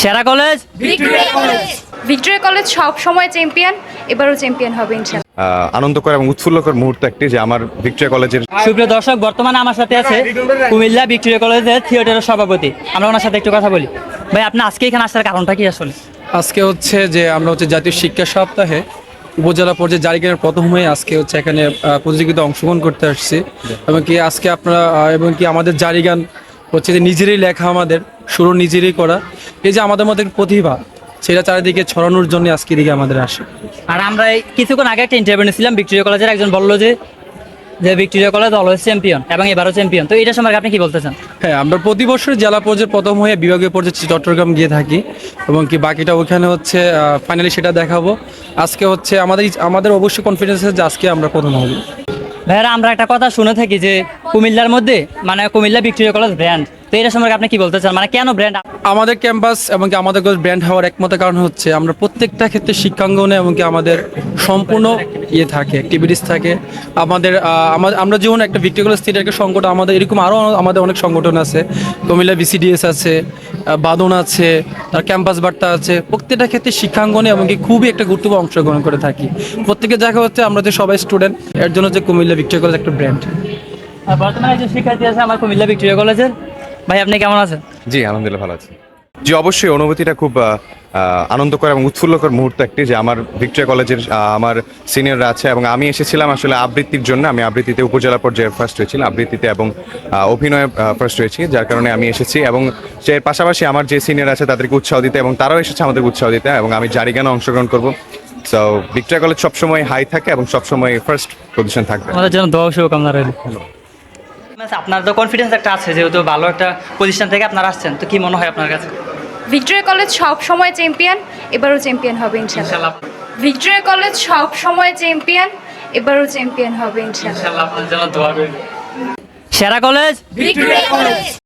সেরা college? Victoria college. সব সময় চ্যাম্পিয়ন এবারও চ্যাম্পিয়ন হবে ইনশাল্লাহ। আহ, আনন্দকর এবং উৎফুল্লকর মুহূর্ত একটি যে আমার ভিক্টোরিয়া কলেজের সুপ্রিয় দর্শক বর্তমানে আমার সাথে আছে কুমিল্লা ভিক্টোরিয়া কলেজের থিয়েটারের সভাপতি। আমরা ওনার সাথে একটু কথা বলি। ভাই আপনি আজকে এখানে আসার কারণটা কি আসলে? আজকে হচ্ছে যে আমরা হচ্ছে জাতীয় শিক্ষা সপ্তাহে উপজেলা পর্যায়ে জারিগানের প্রথম হয়ে আজকে হচ্ছে এখানে আহ, প্রতিযোগিতা অংশগ্রহণ করতে আসছি। এবং কি আজকে আপনারা এবং কি আমাদের জারিগান হচ্ছে যে নিজেরই লেখা আমাদের। শুরু নিজেরই করা। এই যে আমাদের মধ্যে প্রতিভা সেটা চারিদিকে ছড়ানোর জন্য আজকে দিকে আমাদের আসে। আর আমরা এই কিছুক্ষণ আগে একটা ইন্টারভিউ নিয়েছিলাম ভিক্টোরিয়া কলেজের একজন বলল যে যে ভিক্টোরিয়া কলেজ অলওয়েজ চ্যাম্পিয়ন এবং এবারও চ্যাম্পিয়ন তো এটা সম্পর্কে আপনি কি বলতে চান? হ্যাঁ আমরা প্রতি বছর জেলা পর্যায়ে প্রথম হয়ে বিভাগীয় পর্যায়ে চট্টগ্রাম গিয়ে থাকি। এবং কি বাকিটা ওখানে হচ্ছে ফাইনালি সেটা দেখাবো। আজকে হচ্ছে আমাদের আমাদের অবশ্যই কনফিডেন্স আছে যে আজকে আমরা প্রথম হব। ভাইয়ারা আমরা একটা কথা শুনে থাকি যে কুমিল্লার মধ্যে মানে কুমিল্লা ভিক্টোরিয়া কলেজ ব্র্যান্ড তো এটা সম্পর্কে আপনি কি বলতে চান? মানে কেন ব্র্যান্ড আমাদের ক্যাম্পাস এবং কি আমাদের ব্র্যান্ড হওয়ার একমাত্র কারণ হচ্ছে আমরা প্রত্যেকটা ক্ষেত্রে শিক্ষাঙ্গনে এবং কি আমাদের সম্পূর্ণ ইয়ে থাকে অ্যাক্টিভিটিস থাকে। আমাদের আমরা যেমন একটা ভিক্টোরিয়া স্থির একটা সংগঠন আমাদের এরকম আরও আমাদের অনেক সংগঠন আছে। কুমিল্লা বিসিডিএস আছে বাদন আছে তার ক্যাম্পাস বার্তা আছে। প্রত্যেকটা ক্ষেত্রে শিক্ষাঙ্গনে এবং কি খুবই একটা গুরুত্বপূর্ণ অংশগ্রহণ করে থাকি। প্রত্যেকের জায়গা হচ্ছে আমরা যে সবাই স্টুডেন্ট এর জন্য যে কুমিল্লা ভিক্টোরিয়া কলেজ একটা ব্র্যান্ড বর্তমানে একজন শিক্ষার্থী আছে আমার কুমিল্লা ভিক্টোরিয়া কলেজের ভাই আপনি কেমন আছেন? জি আলহামদুলিল্লাহ ভালো আছি। জি অবশ্যই অনুভূতিটা খুব আনন্দকর এবং উৎফুল্লকর মুহূর্ত একটি যে আমার ভিক্টোরিয়া কলেজের আমার সিনিয়ররা আছে এবং আমি এসেছিলাম আসলে আবৃত্তির জন্য। আমি আবৃত্তিতে উপজেলা পর্যায়ে ফার্স্ট হয়েছিলাম আবৃত্তিতে এবং অভিনয়ে ফার্স্ট হয়েছি যার কারণে আমি এসেছি এবং সে পাশাপাশি আমার যে সিনিয়র আছে তাদেরকে উৎসাহ দিতে এবং তারাও এসেছে আমাদেরকে উৎসাহ দিতে এবং আমি জারিগানে অংশগ্রহণ করব। সো ভিক্টোরিয়া কলেজ সবসময় হাই থাকে এবং সবসময় ফার্স্ট পজিশন থাকবে। আমাদের জন্য দোয়া শুভকামনা রইল। আপনার তো কনফিডেন্স একটা আছে যেহেতু ভালো একটা পজিশন থেকে আপনারা আসছেন তো কি মনে হয় আপনার কাছে? ভিক্টোরিয়া কলেজ সব সময় চ্যাম্পিয়ন এবারও চ্যাম্পিয়ন হবে ইনশাল্লাহ ভিক্টোরিয়া কলেজ সব সময় চ্যাম্পিয়ন এবারও চ্যাম্পিয়ন হবে ইনশাআল্লাহ। আপনার জন্য দোয়া রইল সেরা কলেজ? Victoria college.